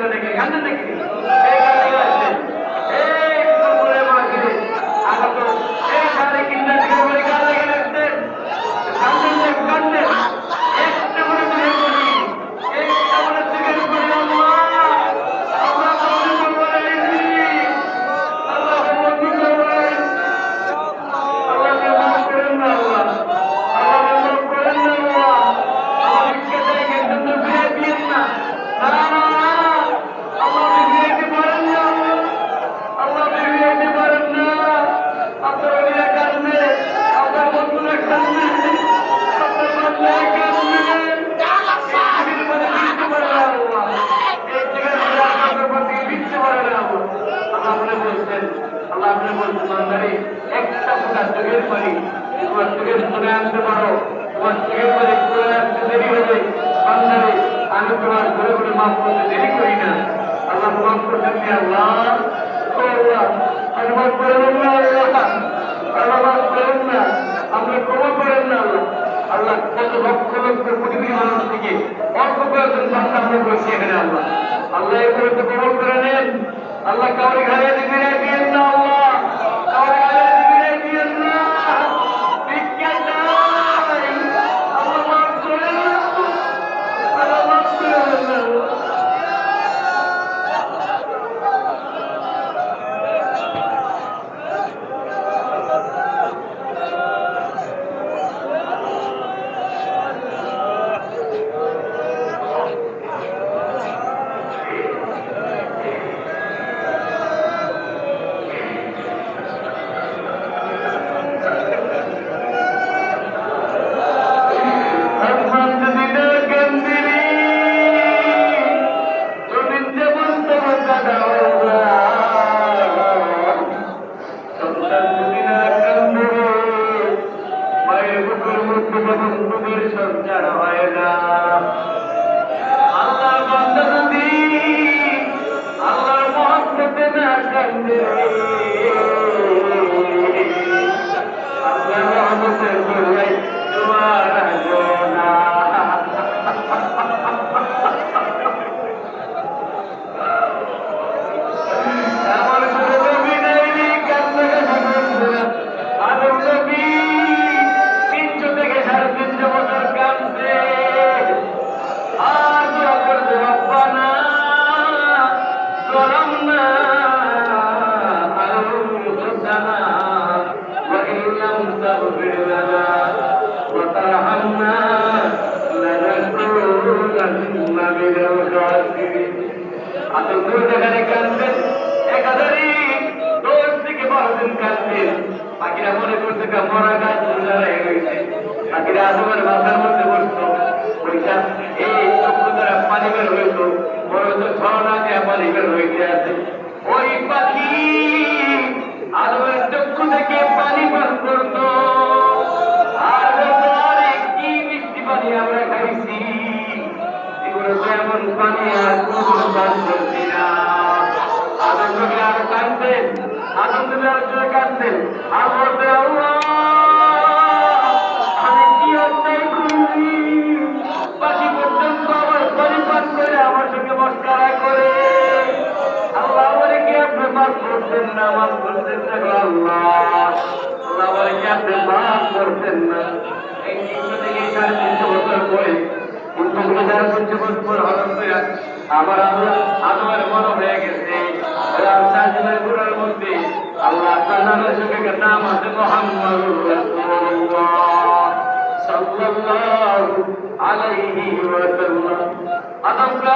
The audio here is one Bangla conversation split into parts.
கண்ணன் கண்ணன் ফোটা চোখের পানি, তোমার চোখের করে আনতে পারো, তোমার চোখের পানি করে আসতে দেরি হবে বান্দারে, আমি তোমার ঘরে ঘরে মাফ করতে দেরি করি না। আল্লাহ মাফ করতেন যে আল্লাহ। আল্লাহ, আমি না আল্লাহ। আল্লাহ মাফ করেন করেন ঘরে দিকে দিয়েন না। تغفر لنا وترحمنا لنكونن من الخاسرين আতঙ্ক যেখানে কাঁদতেন একাধারে দশ থেকে বারো দিন কাঁদতেন পাখিরা মনে করছে কা মরা গাছ দাঁড়ায় রয়েছে পাখিরা আদমের মাথার মধ্যে বসতো ওইটা এই চক্ষু দ্বারা পানি বের হইতো বড় তো ঝর্ণা দেওয়া পানি বের হইতে আছে ওই পাখি আদমের চক্ষু থেকে পানি পান করত। আর বলতো কি মিষ্টি পানি আমরা খাইছি। এগুলো এমন পানি আর কোনো পান করছি না। আনন্দ আরও কাঁদতেন, আনন্দ আরও কাঁদতেন। আর বলতে আল্লাহ করতেন না মাফ করতেন না আল্লাহ। বলে মাফ করতেন না। আমার আমার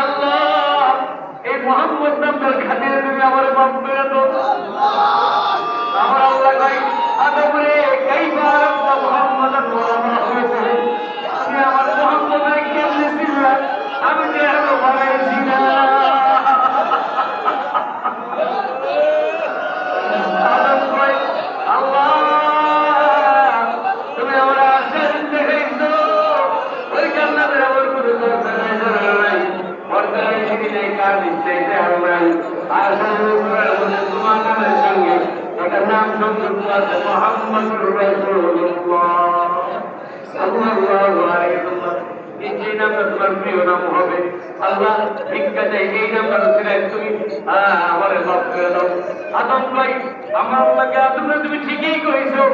আল্লাহ এই মহান নামের খাতিরে তুমি আমার মাফ করে দাও আমার আল্লাহ কই আদম রে কাইফা আরাফতা মুহাম্মাদান ওয়া মা হয়েছে তুমি আমার মোহাম্মদের কেমনে চিনলা আমি যে এত ভালোবাসি না আদম কই আল্লাহ তুমি আমার আশের দেখাইছো ওই জান্নাতের আমার কোনো দরকার নাই দরকার নাই দরকার নাই সেটি নাই কার নিশ্চয় দেওয়া নাই আর সর্বপ্রকার আমাদের তোমার নামের সঙ্গে এটার নাম সংযুক্ত আছে মোহাম্মদুর রাসূলুল্লাহ সাল্লাল্লাহু আলাইহি ওয়াসাল্লাম এই যে নামটা তোমার প্রিয় নাম হবে আল্লাহ ভিক্ষা চাই এই নামটা ছিলেন তুমি। আহ, আমারে মাফ করে দাও। আদম ভাই আমার আল্লাহকে আদম তুমি ঠিকই কইছো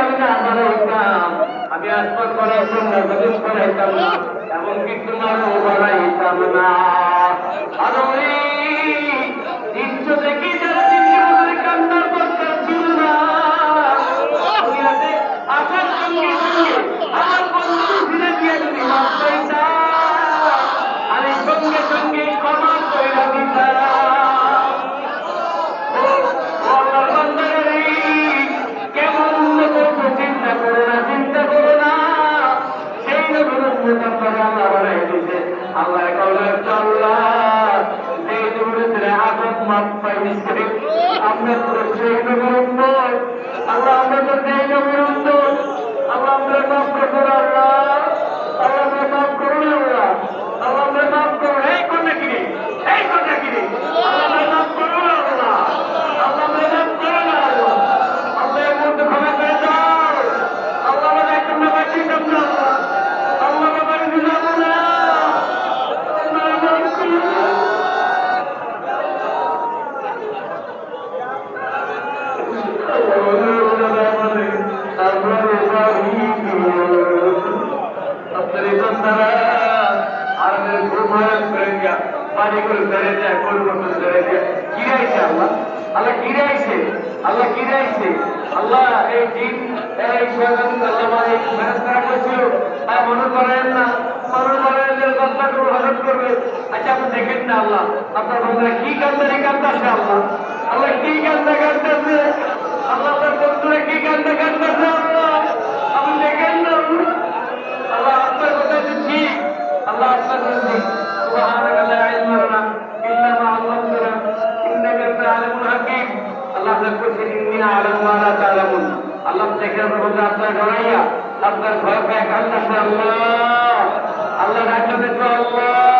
আমি না বানাইতাম আমি আসমান বানাইতাম না না। দিয়া পানি করে ফেলে দেয় কোন মতো ফেলে দেয় কিরাইছে আল্লাহ আল্লাহ কিরাইছে আল্লাহ কিরাইছে আল্লাহ এই আল্লাহ আর মনে মনে করেন যে করে হজরত করবে। আচ্ছা আপনি দেখেন আল্লাহ, আপনার বন্ধুরা কি কান্দারি কান্দাছে আল্লাহ? আল্লাহ কি কান্দা কান্দাছে আল্লাহ আপনার বন্ধুরা কি কান্দা কান্দাছে আল্লাহ দেখে বলতে আপনার ডরাইয়া আপনার ভয় পায় কান্না আল্লাহ। আল্লাহ রাজ্য দেখো আল্লাহ।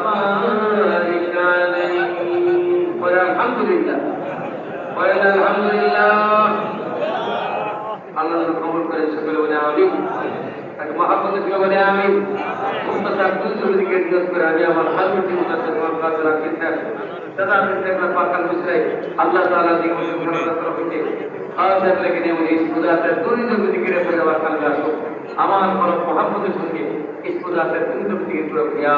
وبارك عليه قل الحمد لله قل الحمد لله আল্লাহ কবুল করে সকলে বলে আমি তাকে মহাপদে দিয়ে বলে আমি মুক্তা আব্দুল জলিকে নিয়োগ করে আমি আমার হাজবেন্ডের মধ্যে তোমার কাছে রাখেন দাদা আমি দেখলাম পাকাল মিশ্রাই আল্লাহ তাআলা দিকে মুঝে খানা তরফ থেকে খাওয়া দেখলে কিনে মুঝে ইস খুদাতে দুই জমি দিকে রেখে যাওয়ার কালকে আসো আমার বড় মহাপদের সঙ্গে ইস খুদাতে দুই জমি দিকে তুলে ইয়া